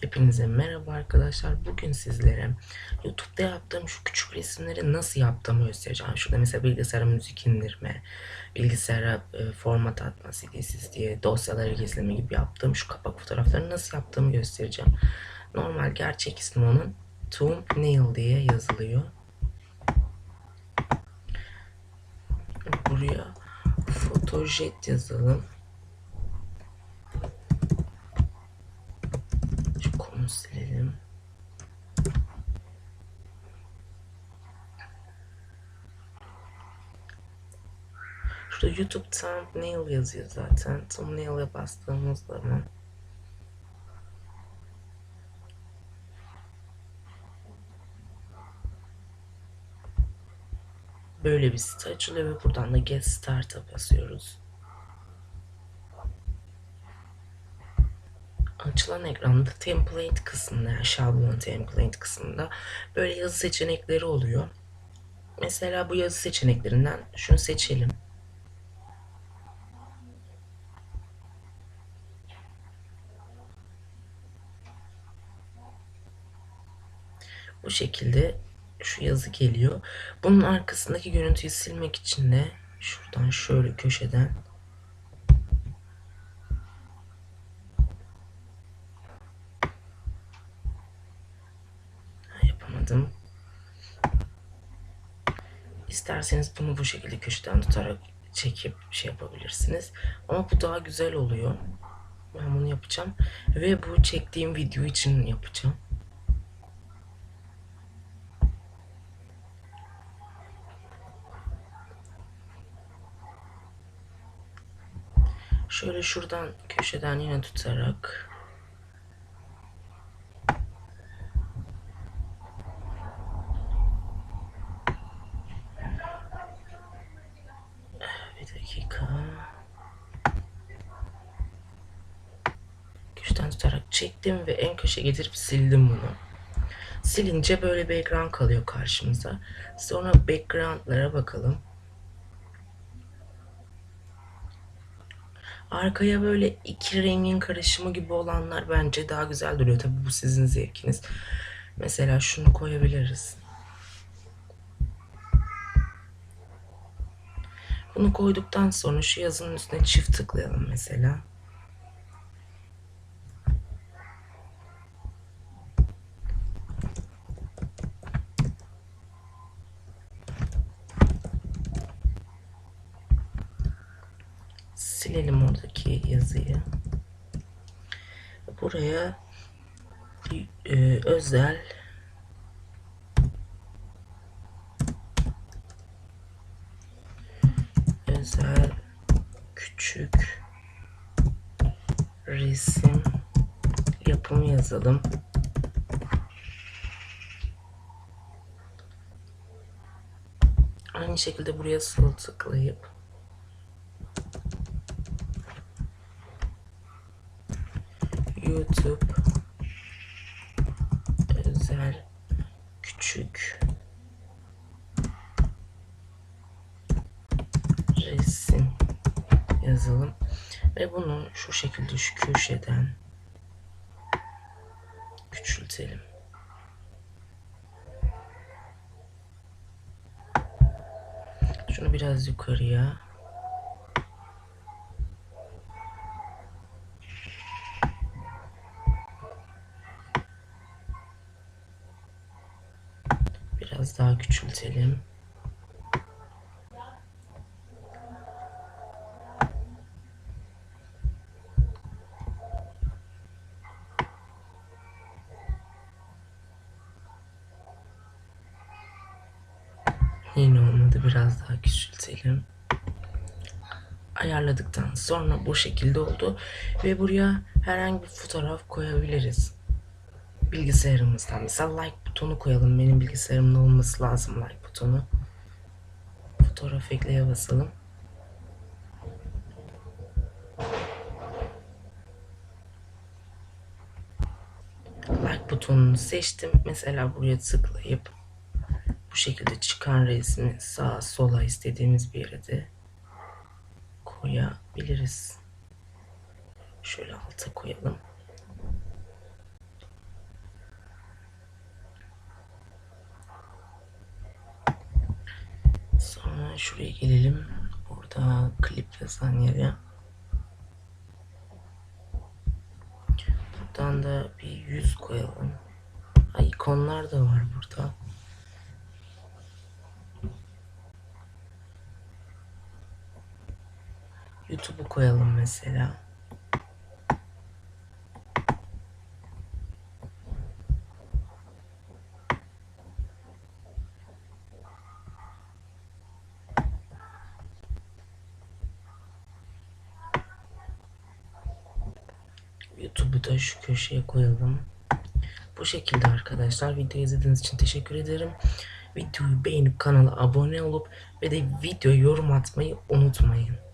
Hepinize merhaba arkadaşlar. Bugün sizlere YouTube'da yaptığım şu küçük resimleri nasıl yaptığımı göstereceğim. Şurada mesela bilgisayara müzik indirme, bilgisayara e, format atma, CD'siz diye dosyaları gizleme gibi yaptığım şu kapak fotoğraflarını nasıl yaptığımı göstereceğim. Normal gerçek ismi onun Thumbnail diye yazılıyor. Buraya Photojet yazalım. Şu konu silelim. Şurada YouTube thumbnail yazıyor zaten. Thumbnail'e bastığımız zaman böyle bir site açılıyor ve buradan da Get Start'a basıyoruz. açılan ekranda template kısmında yani şablon template kısmında böyle yazı seçenekleri oluyor. Mesela bu yazı seçeneklerinden şunu seçelim. Bu şekilde şu yazı geliyor. Bunun arkasındaki görüntüyü silmek için de şuradan şöyle köşeden yapamadım. İsterseniz bunu bu şekilde köşeden tutarak çekip şey yapabilirsiniz. Ama bu daha güzel oluyor. Ben bunu yapacağım. Ve bu çektiğim video için yapacağım. Şöyle şuradan köşeden yine tutarak Bir dakika. Köşeden tutarak çektim ve en köşe getirip sildim bunu. Silince böyle bir ekran kalıyor karşımıza. Sonra background'lara bakalım. Arkaya böyle iki rengin karışımı gibi olanlar bence daha güzel duruyor. Tabii bu sizin zevkiniz. Mesela şunu koyabiliriz. Bunu koyduktan sonra şu yazının üstüne çift tıklayalım mesela. Silelim oradaki yazıyı. Buraya e, özel özel küçük resim yapımı yazalım. Aynı şekilde buraya sol tıklayıp YouTube. Özel küçük. Resim yazalım. Ve bunu şu şekilde şu köşeden küçültelim. Şunu biraz yukarıya biraz daha küçültelim. Yine olmadı. Biraz daha küçültelim. Ayarladıktan sonra bu şekilde oldu. Ve buraya herhangi bir fotoğraf koyabiliriz. Bilgisayarımızdan. Mesela like butonu koyalım. Benim bilgisayarımda olması lazım like butonu. Fotoğraf ekleye basalım. Like butonunu seçtim. Mesela buraya tıklayıp bu şekilde çıkan resmi sağa sola istediğimiz bir yere de koyabiliriz. Şöyle alta koyalım. Sonra şuraya gelelim. Burada klip yazan yere. Buradan da bir yüz koyalım. Ha, ikonlar da var burada. YouTube'u koyalım mesela. YouTube'u da şu köşeye koyalım. Bu şekilde arkadaşlar videoyu izlediğiniz için teşekkür ederim. Videoyu beğenip kanala abone olup ve de videoya yorum atmayı unutmayın.